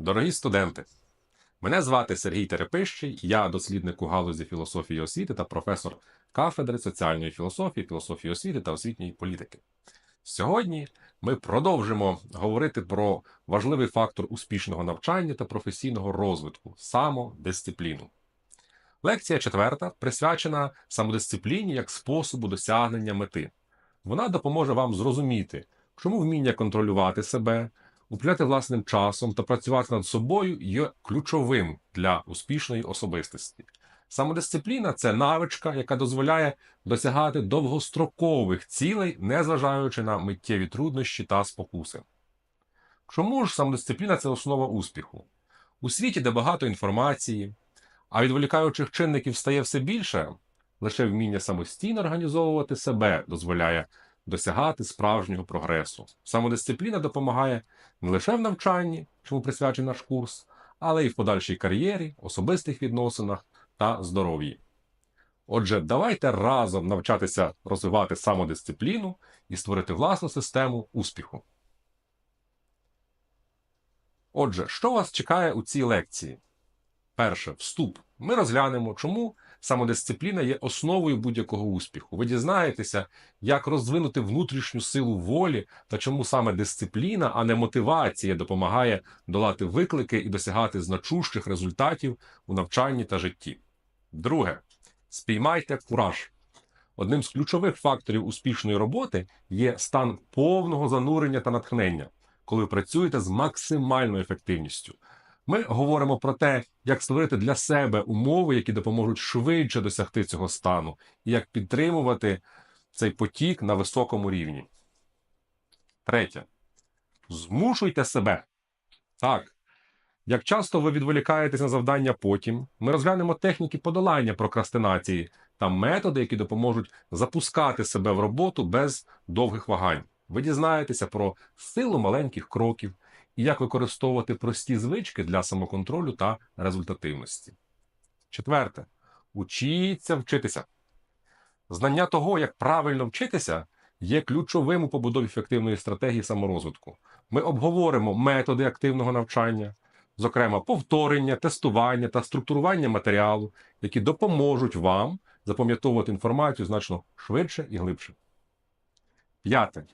Дорогі студенти, мене звати Сергій Терепищий, я дослідник у галузі філософії освіти та професор кафедри соціальної філософії, філософії освіти та освітньої політики. Сьогодні ми продовжимо говорити про важливий фактор успішного навчання та професійного розвитку самодисципліну. Лекція четверта присвячена самодисципліні як способу досягнення мети. Вона допоможе вам зрозуміти, чому вміння контролювати себе, управляти власним часом та працювати над собою є ключовим для успішної особистості. Самодисципліна це навичка, яка дозволяє досягати довгострокових цілей, незважаючи на миттєві труднощі та спокуси. Чому ж самодисципліна це основа успіху? У світі, де багато інформації, а відволікаючих чинників стає все більше, лише вміння самостійно організовувати себе дозволяє досягати справжнього прогресу. Самодисципліна допомагає не лише в навчанні, чому присвячений наш курс, але й в подальшій кар'єрі, особистих відносинах та здоров'ї. Отже, давайте разом навчатися розвивати самодисципліну і створити власну систему успіху. Отже, що вас чекає у цій лекції? Перше, вступ. Ми розглянемо, чому самодисципліна є основою будь-якого успіху. Ви дізнаєтеся, як розвинути внутрішню силу волі та чому саме дисципліна, а не мотивація допомагає долати виклики і досягати значущих результатів у навчанні та житті. Друге, спіймайте кураж. Одним з ключових факторів успішної роботи є стан повного занурення та натхнення, коли працюєте з максимальною ефективністю. Ми говоримо про те, як створити для себе умови, які допоможуть швидше досягти цього стану, і як підтримувати цей потік на високому рівні. Третє. Змушуйте себе. Так. Як часто ви відволікаєтесь на завдання потім, ми розглянемо техніки подолання прокрастинації та методи, які допоможуть запускати себе в роботу без довгих вагань. Ви дізнаєтеся про силу маленьких кроків і як використовувати прості звички для самоконтролю та результативності. Четверте. Учіться вчитися. Знання того, як правильно вчитися, є ключовим у побудові ефективної стратегії саморозвитку. Ми обговоримо методи активного навчання, зокрема повторення, тестування та структурування матеріалу, які допоможуть вам запам'ятовувати інформацію значно швидше і глибше. П'яте.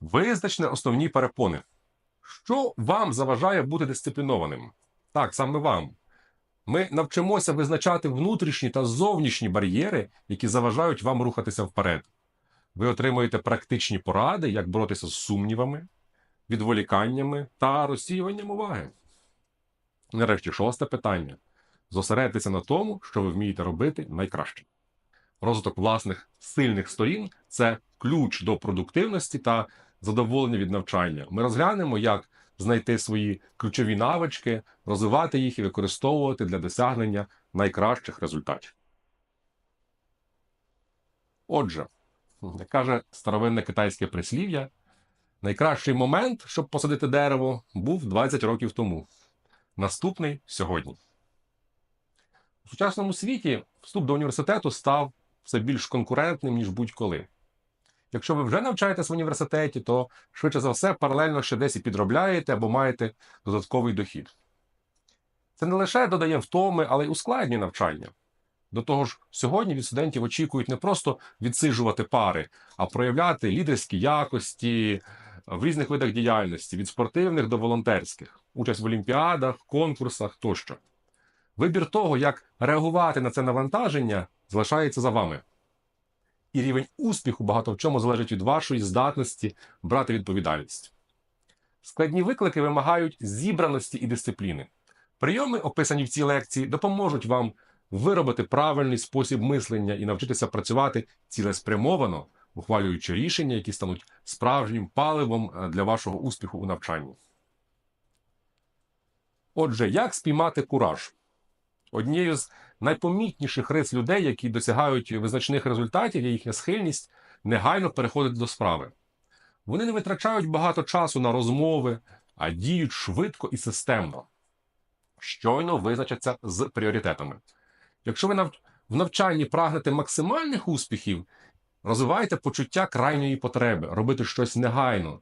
Визначне основні перепони. Що вам заважає бути дисциплінованим? Так, саме вам. Ми навчимося визначати внутрішні та зовнішні бар'єри, які заважають вам рухатися вперед. Ви отримуєте практичні поради, як боротися з сумнівами, відволіканнями та розсіюванням уваги. Нарешті, шосте питання: зосередьтеся на тому, що ви вмієте робити найкраще. Розвиток власних сильних сторін це ключ до продуктивності та задоволення від навчання. Ми розглянемо, як знайти свої ключові навички, розвивати їх і використовувати для досягнення найкращих результатів. Отже, як каже старовинне китайське прислів'я, найкращий момент, щоб посадити дерево, був 20 років тому. Наступний сьогодні. У сучасному світі вступ до університету став все більш конкурентним, ніж будь-коли. Якщо ви вже навчаєтесь в університеті, то швидше за все паралельно ще десь і підробляєте або маєте додатковий дохід. Це не лише додає втоми, але й ускладнює навчання. До того ж, сьогодні від студентів очікують не просто відсиджувати пари, а проявляти лідерські якості в різних видах діяльності від спортивних до волонтерських, участь в олімпіадах, конкурсах тощо. Вибір того, як реагувати на це навантаження, залишається за вами. І рівень успіху багато в чому залежить від вашої здатності брати відповідальність. Складні виклики вимагають зібраності і дисципліни. Прийоми, описані в цій лекції, допоможуть вам виробити правильний спосіб мислення і навчитися працювати цілеспрямовано, ухвалюючи рішення, які стануть справжнім паливом е, для вашого успіху у навчанні. Отже, як спіймати кураж? Однією з найпомітніших рис людей, які досягають визначних результатів, є їхня схильність негайно переходити до справи. Вони не витрачають багато часу на розмови, а діють швидко і системно. Щойно визначаться з пріоритетами. Якщо ви в навчанні прагнете максимальних успіхів, розвивайте почуття крайньої потреби, робити щось негайно.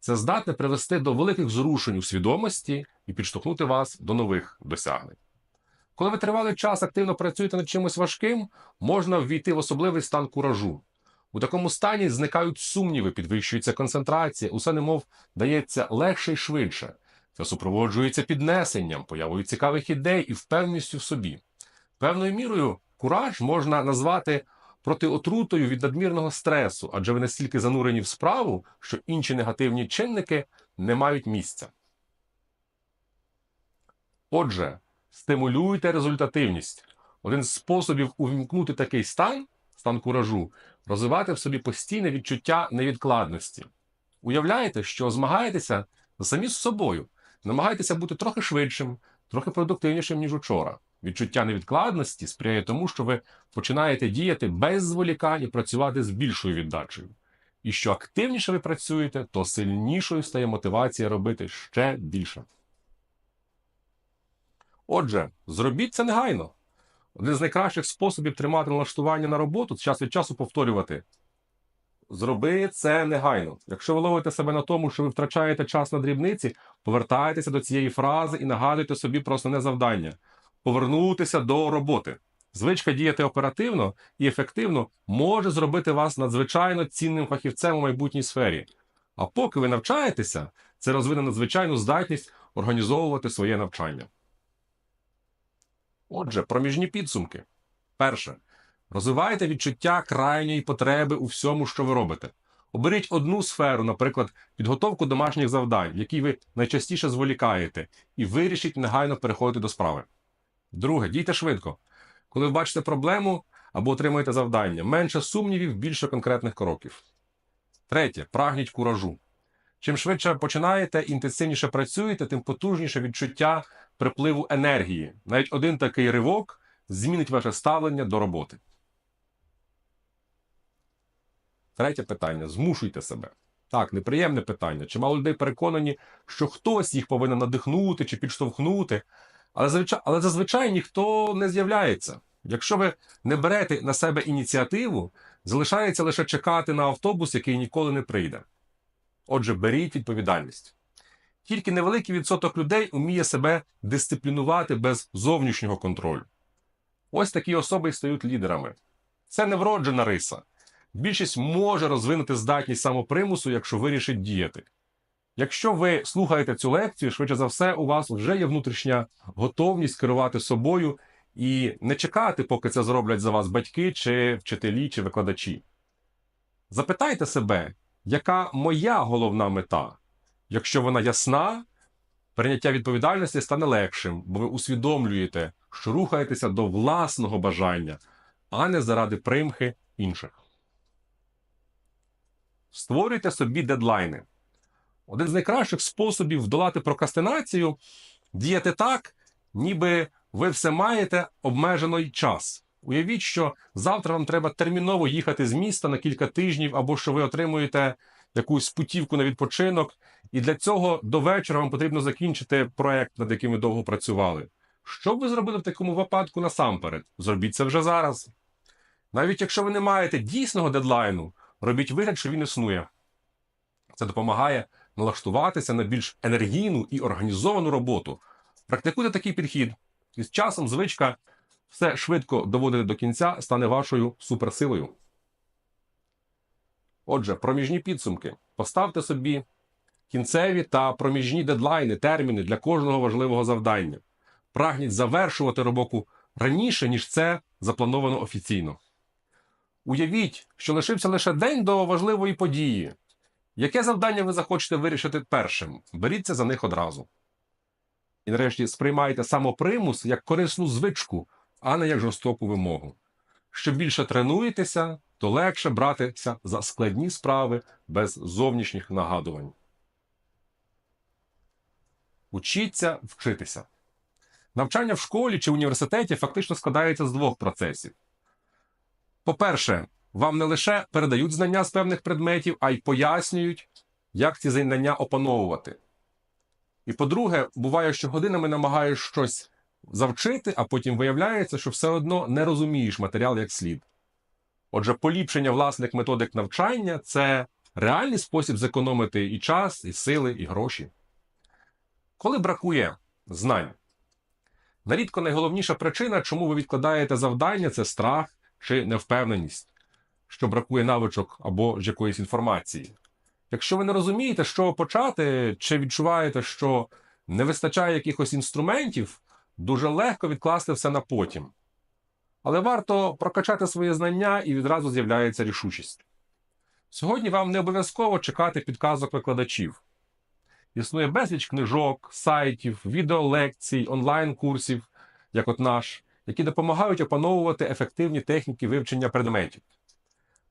це здатне привести до великих зрушень у свідомості і підштовхнути вас до нових досягнень. Коли ви тривалий час активно працюєте над чимось важким, можна ввійти в особливий стан куражу. У такому стані зникають сумніви, підвищується концентрація, усе немов дається легше і швидше. Це супроводжується піднесенням, появою цікавих ідей і впевненістю в собі. Певною мірою кураж можна назвати протиотрутою від надмірного стресу, адже ви настільки занурені в справу, що інші негативні чинники не мають місця. Отже, стимулюйте результативність. Один з способів увімкнути такий стан, стан куражу, розвивати в собі постійне відчуття невідкладності. Уявляєте, що змагаєтеся самі з собою, намагайтеся бути трохи швидшим, трохи продуктивнішим, ніж учора. Відчуття невідкладності сприяє тому, що ви починаєте діяти без зволікань і працювати з більшою віддачею. І що активніше ви працюєте, то сильнішою стає мотивація робити ще більше. Отже, зробіть це негайно. Один з найкращих способів тримати налаштування на роботу час від часу повторювати. Зроби це негайно. Якщо ви ловите себе на тому, що ви втрачаєте час на дрібниці, повертайтеся до цієї фрази і нагадуйте собі про основне завдання повернутися до роботи. Звичка діяти оперативно і ефективно може зробити вас надзвичайно цінним фахівцем у майбутній сфері. А поки ви навчаєтеся, це розвине надзвичайну здатність організовувати своє навчання. Отже, проміжні підсумки. Перше. Розвивайте відчуття крайньої потреби у всьому, що ви робите. Оберіть одну сферу, наприклад, підготовку домашніх завдань, в якій ви найчастіше зволікаєте, і вирішіть негайно переходити до справи. Друге, дійте швидко. Коли ви бачите проблему або отримуєте завдання, менше сумнівів, більше конкретних кроків. Третє, прагніть куражу. Чим швидше починаєте, інтенсивніше працюєте, тим потужніше відчуття припливу енергії. Навіть один такий ривок змінить ваше ставлення до роботи. Третє питання: змушуйте себе. Так, неприємне питання. Чимало людей переконані, що хтось їх повинен надихнути чи підштовхнути, але зазвичай, але зазвичай ніхто не з'являється. Якщо ви не берете на себе ініціативу, залишається лише чекати на автобус, який ніколи не прийде. Отже, беріть відповідальність. Тільки невеликий відсоток людей уміє себе дисциплінувати без зовнішнього контролю. Ось такі особи і стають лідерами. Це не вроджена риса. Більшість може розвинути здатність самопримусу, якщо вирішить діяти. Якщо ви слухаєте цю лекцію, швидше за все, у вас вже є внутрішня готовність керувати собою і не чекати, поки це зроблять за вас батьки, чи вчителі, чи викладачі. Запитайте себе, яка моя головна мета? Якщо вона ясна, прийняття відповідальності стане легшим, бо ви усвідомлюєте, що рухаєтеся до власного бажання, а не заради примхи інших. Створюйте собі дедлайни. Один з найкращих способів вдолати прокрастинацію діяти так, ніби ви все маєте обмежений час. Уявіть, що завтра вам треба терміново їхати з міста на кілька тижнів, або що ви отримуєте якусь путівку на відпочинок, і для цього до вечора вам потрібно закінчити проект, над яким ви довго працювали. Що б ви зробили в такому випадку насамперед? Зробіть це вже зараз. Навіть якщо ви не маєте дійсного дедлайну, робіть вигляд, що він існує. Це допомагає налаштуватися на більш енергійну і організовану роботу. Практикуйте такий підхід, і з часом звичка все швидко доводити до кінця стане вашою суперсилою. Отже, проміжні підсумки. Поставте собі кінцеві та проміжні дедлайни, терміни для кожного важливого завдання. Прагніть завершувати роботу раніше, ніж це заплановано офіційно. Уявіть, що лишився лише день до важливої події. Яке завдання ви захочете вирішити першим? Беріться за них одразу. І нарешті сприймайте самопримус як корисну звичку, а не як жорстоку вимогу. Що більше тренуєтеся, то легше братися за складні справи без зовнішніх нагадувань. Учіться вчитися. Навчання в школі чи університеті фактично складається з двох процесів. По-перше, вам не лише передають знання з певних предметів, а й пояснюють, як ці знання опановувати. І по-друге, буває, що годинами намагаєш щось завчити, а потім виявляється, що все одно не розумієш матеріал як слід. Отже, поліпшення власних методик навчання це реальний спосіб зекономити і час, і сили, і гроші. Коли бракує знань, нарідко найголовніша причина, чому ви відкладаєте завдання, це страх чи невпевненість, що бракує навичок або ж якоїсь інформації. Якщо ви не розумієте, чого почати, чи відчуваєте, що не вистачає якихось інструментів, дуже легко відкласти все на потім. Але варто прокачати свої знання і відразу з'являється рішучість. Сьогодні вам не обов'язково чекати підказок викладачів. Існує безліч книжок, сайтів, відеолекцій, онлайн-курсів, як от наш, які допомагають опановувати ефективні техніки вивчення предметів.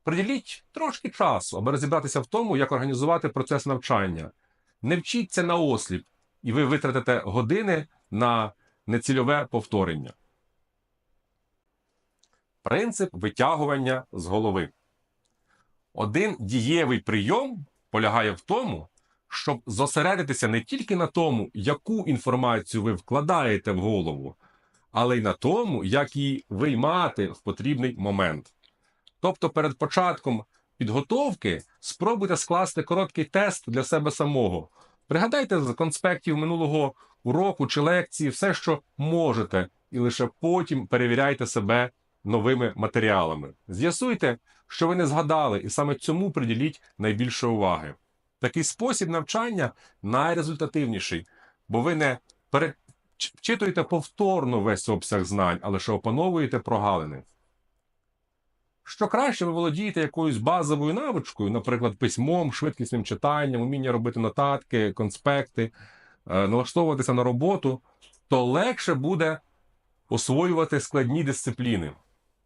Приділіть трошки часу, аби розібратися в тому, як організувати процес навчання. Не вчіться на осліп, і ви витратите години на нецільове повторення. Принцип витягування з голови. Один дієвий прийом полягає в тому, щоб зосередитися не тільки на тому, яку інформацію ви вкладаєте в голову, але й на тому, як її виймати в потрібний момент. Тобто, перед початком підготовки спробуйте скласти короткий тест для себе самого. Пригадайте з конспектів минулого уроку чи лекції все, що можете, і лише потім перевіряйте себе новими матеріалами. З'ясуйте, що ви не згадали, і саме цьому приділіть найбільше уваги. Такий спосіб навчання найрезультативніший, бо ви не перечитуєте повторно весь обсяг знань, а лише опановуєте прогалини. Що краще ви володієте якоюсь базовою навичкою, наприклад, письмом, швидкісним читанням, уміння робити нотатки, конспекти, е, налаштовуватися на роботу, то легше буде освоювати складні дисципліни.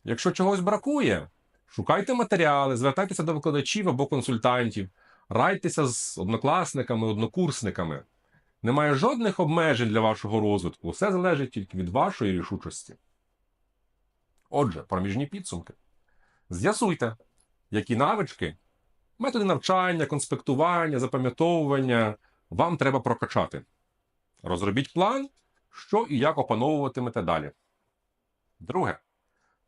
Якщо чогось бракує, шукайте матеріали, звертайтеся до викладачів або консультантів, райтеся з однокласниками, однокурсниками. Немає жодних обмежень для вашого розвитку, все залежить тільки від вашої рішучості. Отже, проміжні підсумки. З'ясуйте, які навички, методи навчання, конспектування, запам'ятовування вам треба прокачати. Розробіть план, що і як опановуватимете далі. Друге.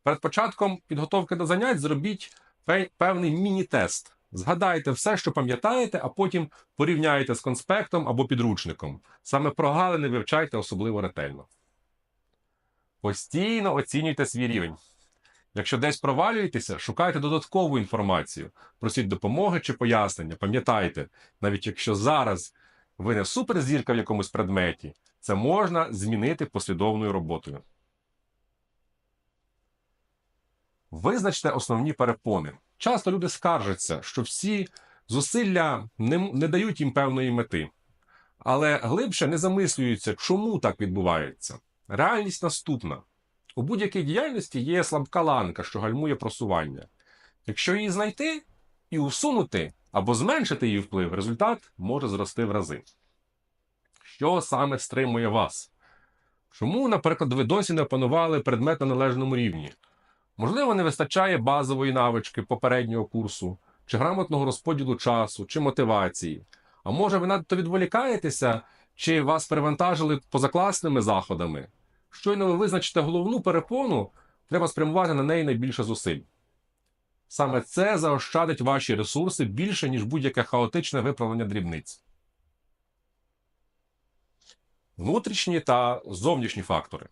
Перед початком підготовки до занять зробіть певний міні-тест. Згадайте все, що пам'ятаєте, а потім порівняйте з конспектом або підручником. Саме прогалини вивчайте особливо ретельно. Постійно оцінюйте свій рівень. Якщо десь провалюєтеся, шукайте додаткову інформацію, просіть допомоги чи пояснення. Пам'ятайте, навіть якщо зараз ви не суперзірка в якомусь предметі, це можна змінити послідовною роботою. Визначте основні перепони. Часто люди скаржаться, що всі зусилля не, не дають їм певної мети, але глибше не замислюються, чому так відбувається. Реальність наступна: у будь-якій діяльності є слабка ланка, що гальмує просування. Якщо її знайти і усунути або зменшити її вплив, результат може зрости в рази. Що саме стримує вас? Чому, наприклад, ви досі не опанували предмет на належному рівні? Можливо, не вистачає базової навички попереднього курсу, чи грамотного розподілу часу, чи мотивації. А може, ви надто відволікаєтеся, чи вас перевантажили позакласними заходами? Щойно ви визначите головну перепону, треба спрямувати на неї найбільше зусиль. Саме це заощадить ваші ресурси більше, ніж будь-яке хаотичне виправлення дрібниць. Внутрішні та зовнішні фактори.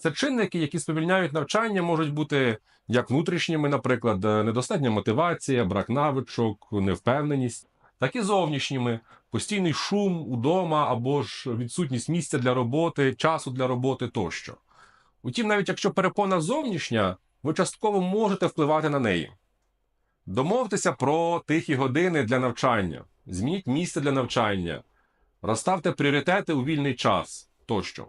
Це чинники, які сповільняють навчання, можуть бути як внутрішніми, наприклад, недостатня мотивація, брак навичок, невпевненість, так і зовнішніми постійний шум удома або ж відсутність місця для роботи, часу для роботи тощо. Утім, навіть якщо перепона зовнішня, ви частково можете впливати на неї. Домовтеся про тихі години для навчання, змініть місце для навчання, розставте пріоритети у вільний час тощо.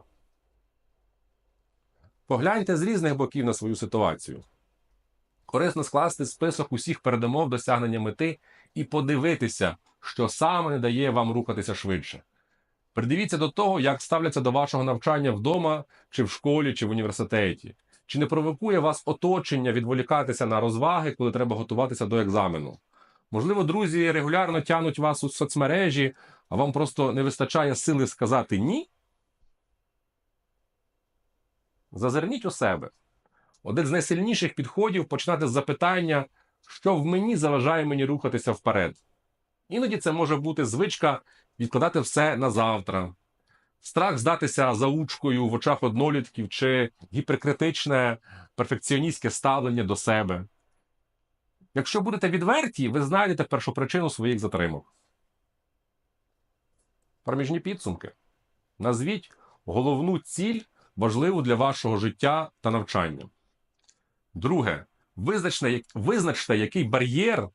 Погляньте з різних боків на свою ситуацію. Корисно скласти список усіх передумов досягнення мети і подивитися, що саме не дає вам рухатися швидше. Придивіться до того, як ставляться до вашого навчання вдома, чи в школі, чи в університеті. Чи не провокує вас оточення відволікатися на розваги, коли треба готуватися до екзамену? Можливо, друзі регулярно тянуть вас у соцмережі, а вам просто не вистачає сили сказати ні? Зазирніть у себе. Один з найсильніших підходів починати з запитання, що в мені заважає мені рухатися вперед. Іноді це може бути звичка відкладати все на завтра, страх здатися заучкою в очах однолітків чи гіперкритичне перфекціоністське ставлення до себе. Якщо будете відверті, ви знайдете першопричину своїх затримок. Проміжні підсумки. Назвіть головну ціль, важливу для вашого життя та навчання. Друге, визначте, визначте, який бар'єр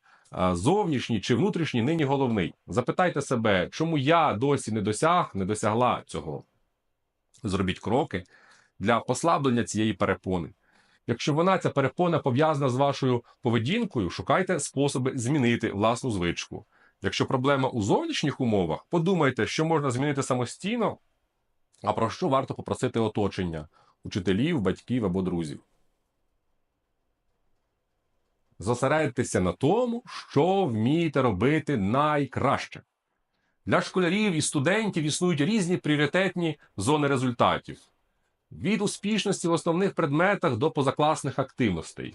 зовнішній чи внутрішній нині головний. Запитайте себе, чому я досі не досяг, не досягла цього. Зробіть кроки для послаблення цієї перепони. Якщо вона ця перепона пов'язана з вашою поведінкою, шукайте способи змінити власну звичку. Якщо проблема у зовнішніх умовах, подумайте, що можна змінити самостійно, а про що варто попросити оточення учителів, батьків або друзів. Зосередьтеся на тому, що вмієте робити найкраще. Для школярів і студентів існують різні пріоритетні зони результатів від успішності в основних предметах до позакласних активностей.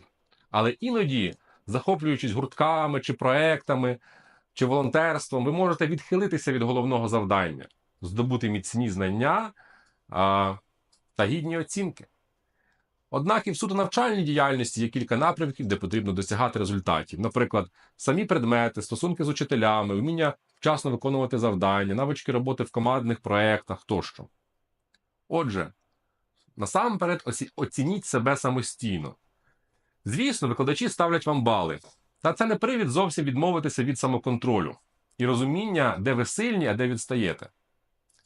Але іноді, захоплюючись гуртками чи проектами чи волонтерством, ви можете відхилитися від головного завдання, здобути міцні знання а, та гідні оцінки. Однак і в судонавчальній діяльності є кілька напрямків, де потрібно досягати результатів. Наприклад, самі предмети, стосунки з учителями, вміння вчасно виконувати завдання, навички роботи в командних проєктах тощо. Отже, насамперед оці- оцініть себе самостійно. Звісно, викладачі ставлять вам бали, та це не привід зовсім відмовитися від самоконтролю і розуміння, де ви сильні, а де відстаєте.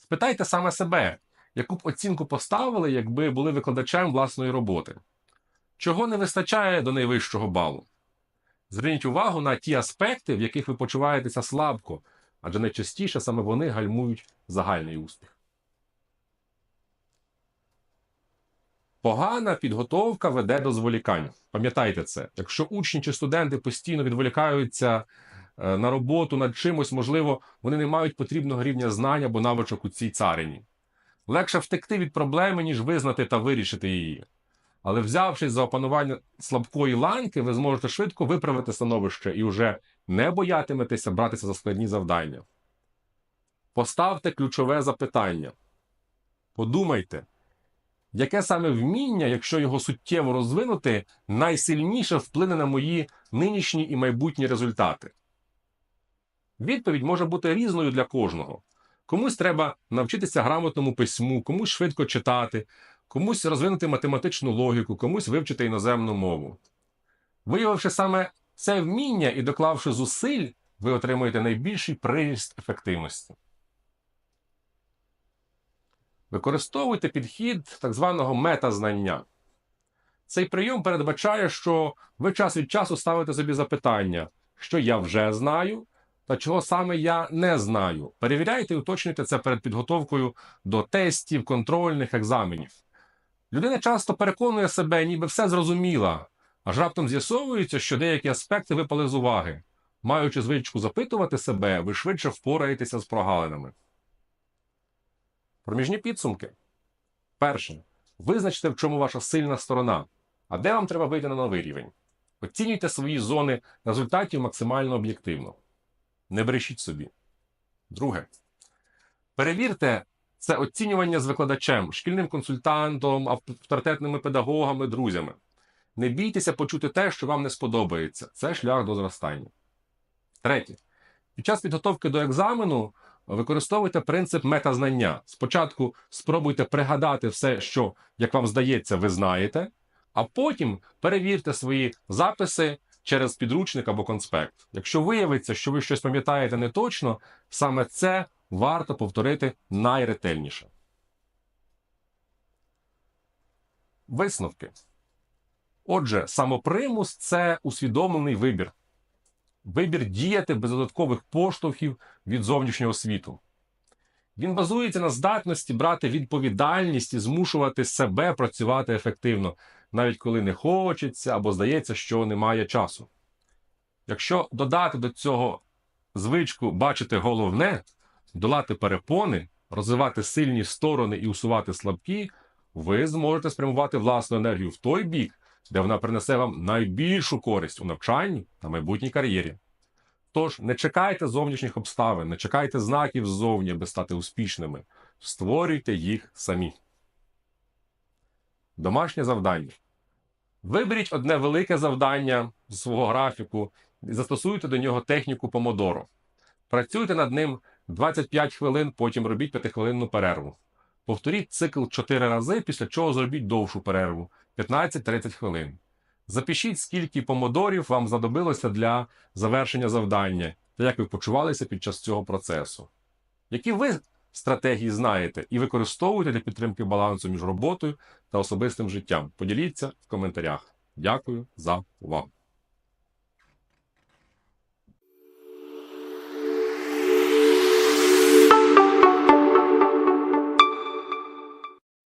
Спитайте саме себе, яку б оцінку поставили, якби були викладачем власної роботи. Чого не вистачає до найвищого балу? Зверніть увагу на ті аспекти, в яких ви почуваєтеся слабко, адже найчастіше саме вони гальмують загальний успіх. Погана підготовка веде до зволікань. Пам'ятайте це. Якщо учні чи студенти постійно відволікаються на роботу над чимось, можливо, вони не мають потрібного рівня знань або навичок у цій царині. Легше втекти від проблеми, ніж визнати та вирішити її. Але взявшись за опанування слабкої ланки, ви зможете швидко виправити становище і вже не боятиметеся братися за складні завдання. Поставте ключове запитання. Подумайте, яке саме вміння, якщо його суттєво розвинути, найсильніше вплине на мої нинішні і майбутні результати? Відповідь може бути різною для кожного. Комусь треба навчитися грамотному письму, комусь швидко читати, комусь розвинути математичну логіку, комусь вивчити іноземну мову. Виявивши саме це вміння і доклавши зусиль, ви отримуєте найбільший приріст ефективності. Використовуйте підхід так званого метазнання. Цей прийом передбачає, що ви час від часу ставите собі запитання, що я вже знаю, та чого саме я не знаю. Перевіряйте і уточнюйте це перед підготовкою до тестів, контрольних екзаменів. Людина часто переконує себе, ніби все зрозуміла, аж раптом з'ясовується, що деякі аспекти випали з уваги. Маючи звичку запитувати себе, ви швидше впораєтеся з прогалинами. Проміжні підсумки. Перше. Визначте, в чому ваша сильна сторона, а де вам треба вийти на новий рівень. Оцінюйте свої зони результатів максимально об'єктивно. Не брешіть собі. Друге. Перевірте це оцінювання з викладачем, шкільним консультантом, авторитетними педагогами, друзями. Не бійтеся почути те, що вам не сподобається. Це шлях до зростання. Третє. Під час підготовки до екзамену використовуйте принцип метазнання. Спочатку спробуйте пригадати все, що, як вам здається, ви знаєте, а потім перевірте свої записи через підручник або конспект. Якщо виявиться, що ви щось пам'ятаєте не точно, саме це варто повторити найретельніше. Висновки. Отже, самопримус це усвідомлений вибір. Вибір діяти без додаткових поштовхів від зовнішнього світу. Він базується на здатності брати відповідальність і змушувати себе працювати ефективно, навіть коли не хочеться або здається, що немає часу. Якщо додати до цього звичку бачити головне, долати перепони, розвивати сильні сторони і усувати слабкі, ви зможете спрямувати власну енергію в той бік, де вона принесе вам найбільшу користь у навчанні та майбутній кар'єрі. Тож не чекайте зовнішніх обставин, не чекайте знаків ззовні, аби стати успішними. Створюйте їх самі. Домашнє завдання. Виберіть одне велике завдання з свого графіку і застосуйте до нього техніку помодоро. Працюйте над ним 25 хвилин, потім робіть 5-хвилинну перерву. Повторіть цикл 4 рази, після чого зробіть довшу перерву 15-30 хвилин. Запишіть, скільки помодорів вам знадобилося для завершення завдання та як ви почувалися під час цього процесу. Які ви стратегії знаєте і використовуєте для підтримки балансу між роботою та особистим життям? Поділіться в коментарях. Дякую за увагу.